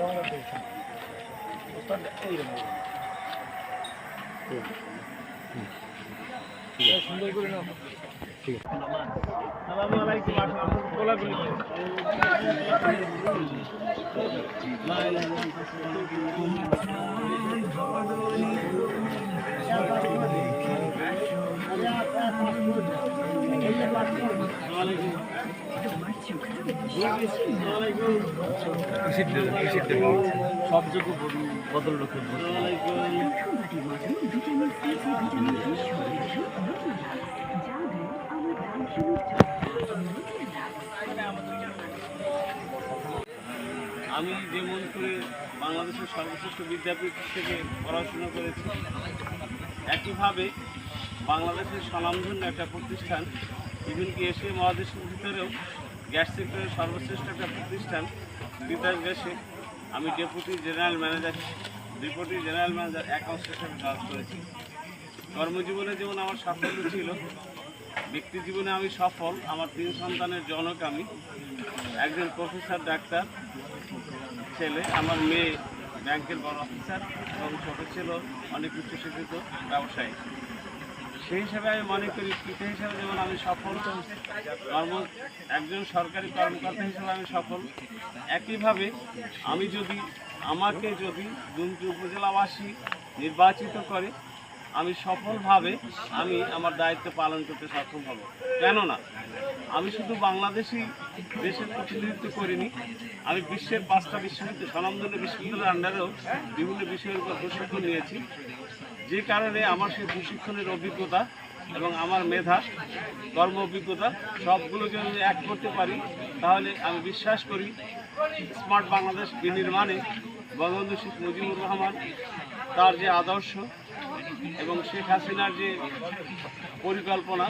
কেমন লাগবে সুন্দর করে নাও ঠিক আছে আসসালামু আলাইকুম কোলাগুলি লাইন সবযোগ্য আমি যেমন করে বাংলাদেশের সর্বশ্রেষ্ঠ বিদ্যাপীঠ থেকে পড়াশোনা করেছি, একইভাবে বাংলাদেশের স্বনামধন্য একটা প্রতিষ্ঠান এমনকি এশিয়া মহাদেশের ভিতরেও গ্যাস সেক্টরের সর্বশ্রেষ্ঠ একটা প্রতিষ্ঠান তিতাস গ্যাসে। আমি deputy general manager, deputy general manager accounts হিসেবে কাজ করেছি। কর্মজীবনে যেমন আমার সাফল্য ছিল, ব্যক্তি জীবনে আমি সফল, আমার তিন সন্তানের জনক আমি। একজন প্রফেসর, ডাক্তার, ছেলে, আমার মেয়ে, ব্যাংকের বড় অফিসার এবং ছোটো ছিল অনেক উচ্চশিক্ষিত ব্যবসায়ী। সেই হিসাবে আমি মনে করি পিতা হিসাবে যেমন আমি সফল কর্ম একজন সরকারি কর্মকর্তা হিসাবে আমি সফল। একইভাবে আমি যদি আমাকে যদি দুমকি উপজেলাবাসী নির্বাচিত করে, আমি সফলভাবে আমি আমার দায়িত্ব পালন করতে সক্ষম হব। কেননা, আমি শুধু বাংলাদেশি দেশের প্রতিনিধিত্ব করিনি, আমি বিশ্বের পাঁচটা বিশ্ববিদ্যালয়, স্বনামধন্য বিশ্ববিদ্যালয়ের আন্ডারেও বিভিন্ন বিষয়ের উপর প্রশিক্ষণ নিয়েছি। যে কারণে আমার সেই প্রশিক্ষণের অভিজ্ঞতা এবং আমার মেধা, কর্ম অভিজ্ঞতা সবগুলোকে যদি এক করতে পারি, তাহলে আমি বিশ্বাস করি স্মার্ট বাংলাদেশ বিনির্মাণে বঙ্গবন্ধু শেখ মুজিবুর রহমান তার যে আদর্শ এবং শেখ হাসিনার যে পরিকল্পনা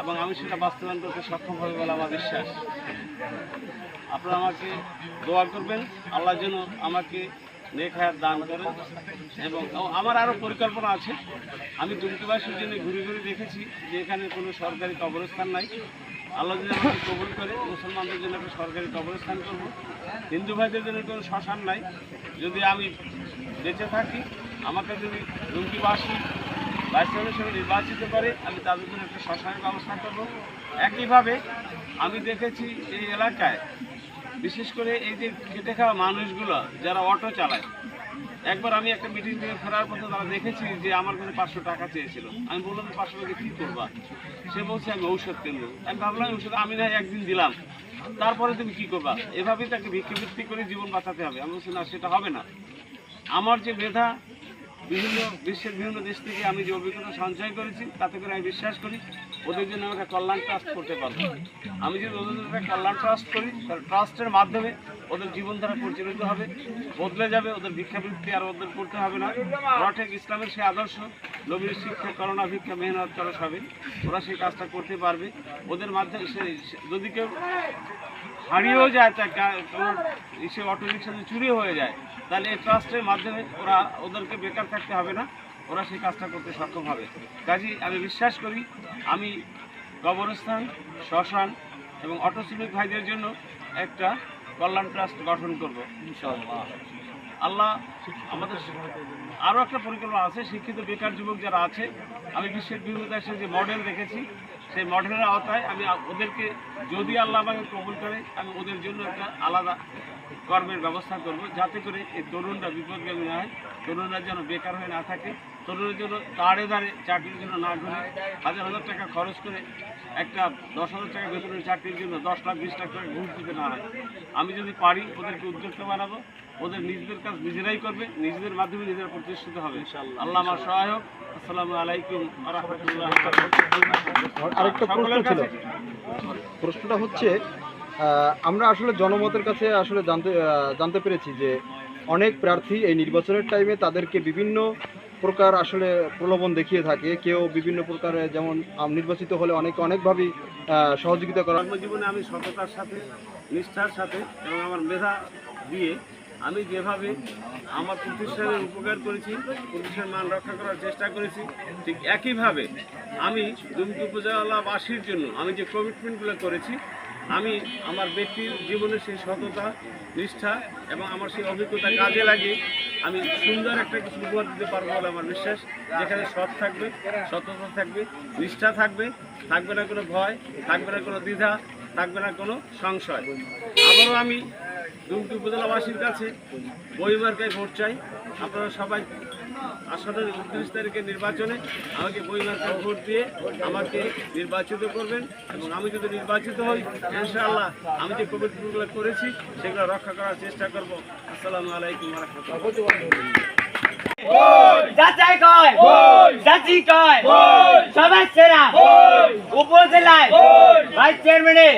এবং আমি সেটা বাস্তবায়ন করতে সক্ষম হবে বলে আমার বিশ্বাস। আপনারা আমাকে দোয়া করবেন, আল্লাহ যেন আমাকে নেক হায়াত দান করেন এবং আমার আরও পরিকল্পনা আছে। আমি দুমকিবাসীর জন্য ঘুরে ঘুরে দেখেছি যে এখানে কোনো সরকারি কবরস্থান নাই। আল্লাহ যদি আমাকে কবুল করে, মুসলমানদের জন্য একটা সরকারি কবরস্থান করব। হিন্দু ভাইদের জন্য কোনো শ্মশান নাই। যদি আমি বেঁচে থাকি, আমাকে যদি দুমকিবাসী ভাইস চেয়ারম্যান নির্বাচিত করে, আমি তাদের জন্য একটা শ্মশানের ব্যবস্থা করব। একইভাবে আমি দেখেছি এই এলাকায় বিশেষ করে এই যে খেটে খাওয়া মানুষগুলো, যারা অটো চালায়, একবার আমি একটা মিটিং থেকে ফেরার পথে তারা দেখেছি যে আমার কাছে পাঁচশো টাকা চেয়েছিল। আমি বললাম পাঁচশো টাকা কী করবা? সে বলছে, আমি ঔষধ কিনবো। আমি ভাবলাম, ঔষধ আমি না একদিন দিলাম। তারপরে তুমি কী করবা? এভাবেই তাকে ভিক্ষাবৃত্তি করে জীবন বাঁচাতে হবে। আমি বলছি, না, সেটা হবে না। আমার যে মেধা, বিভিন্ন বিশ্বের বিভিন্ন দেশ থেকে আমি যে অভিজ্ঞতা সঞ্চয় করেছি, তাতে করে আমি বিশ্বাস করি। ওদের জন্য আমাকে কল্যাণ ট্রাস্ট করতে পারব। আমি যদি ওদের জন্য কল্যাণ ট্রাস্ট করি, তাহলে ট্রাস্টের মাধ্যমে ওদের জীবনধারা পরিচালিত হবে, বদলে যাবে, ওদের ভিক্ষাবৃত্তি আর ওদের করতে হবে না। ওরা ঠিক ইসলামের সেই আদর্শ, নবীর শিক্ষা, করোনা ভিক্ষা, মেহনত করা হবে ওরা সেই কাজটা করতে পারবে। ওদের মাধ্যমে সে- যদি কেউ হারিয়েও যায় তা কোনো সে অটো রিক্সা যদি চুরি হয়ে যায়, তাহলে এই ট্রাস্টের মাধ্যমে ওরা ওদেরকে বেকার থাকতে হবে না। ওরা সেই কাজটা করতে সক্ষম হবে। কাজী আমি বিশ্বাস করি আমি কবরস্থান শ্মশান এবং অটো শ্রমিক ভাইদের জন্য একটা কল্যাণ ট্রাস্ট গঠন করব। ইনশাআল্লাহ। আল্লাহ আমাদের আরও একটা পরিকল্পনা আছে শিক্ষিত বেকার যুবক যারা আছে আমি বিশ্বের বিভিন্ন দেশে যে মডেল দেখেছি সেই মডেলের আওতায় আমি ওদেরকে যদি আল্লাহ আমাকে কবুল করে আমি ওদের জন্য একটা আলাদা কর্মের ব্যবস্থা করব যাতে করে এই তরুণরা বিপদগামী না হয় তরুণরা যেন বেকার হয়ে না থাকে তরুণের জন্য দাঁড়ে দাঁড়ে চাকরির জন্য না ঘুরে হাজার হাজার টাকা খরচ করে একটা দশ হাজার টাকা বেতনের চাকরির জন্য দশ লাখ বিশ লাখ টাকা ঘুষ দিতে না হয়। আমি যদি পারি ওদেরকে উদ্যোক্তা বানাবো ওদের নিজেদের কাজ নিজেরাই করবে নিজেদের মাধ্যমে নিজেরা প্রতিষ্ঠিত হবে। আল্লাহ আমার সহায়ক। আসসালামু আলাইকুম রহমতুল্লাহ। আরেকটা প্রশ্ন ছিল। প্রশ্নটা হচ্ছে আমরা আসলে জনমতের কাছে আসলে জানতে জানতে পেরেছি যে অনেক প্রার্থী এই নির্বাচনের টাইমে তাদেরকে বিভিন্ন প্রকার আসলে প্রলোভন দেখিয়ে থাকে। কেউ বিভিন্ন প্রকারে যেমন নির্বাচিত হলে অনেক অনেকভাবেই সহযোগিতা করা কর্মজীবনে আমি সততার সাথে নিষ্ঠার সাথে এবং আমার মেধা দিয়ে আমি যেভাবে আমার প্রতিষ্ঠানের উপকার করেছি, প্রতিষ্ঠানের মান রক্ষা করার চেষ্টা করেছি, ঠিক একইভাবে আমি দুমকি উপজেলাবাসীর জন্য আমি যে কমিটমেন্টগুলো করেছি, আমি আমার ব্যক্তির জীবনের সেই সততা, নিষ্ঠা এবং আমার সেই অভিজ্ঞতা কাজে লাগে আমি সুন্দর একটা কিছু উপহার দিতে পারব বলে আমার বিশ্বাস। যেখানে সৎ থাকবে, সততা থাকবে, নিষ্ঠা থাকবে থাকবে না কোনো ভয়, থাকবে না কোনো দ্বিধা, থাকবে না কোনো সংশয়। আবারও আমি দুমকি উপজেলাবাসীর কাছে বইমার্কায় ভোট চাই। আপনারা সবাই আসলে উনত্রিশ তারিখের নির্বাচনে আমাকে বইমার্কায় ভোট দিয়ে আমাকে নির্বাচিত করবেন এবং আমি যদি নির্বাচিত হই ইনশাআল্লাহ আমি যে কমিটমেন্টগুলো করেছি সেগুলো রক্ষা করার চেষ্টা করব। আসসালামু আলাইকুম রহমতুল্লাহ। যাচাই কয় যাচি কয় সবার সেরা উপজেলায় ভাইস চেয়ারম্যানে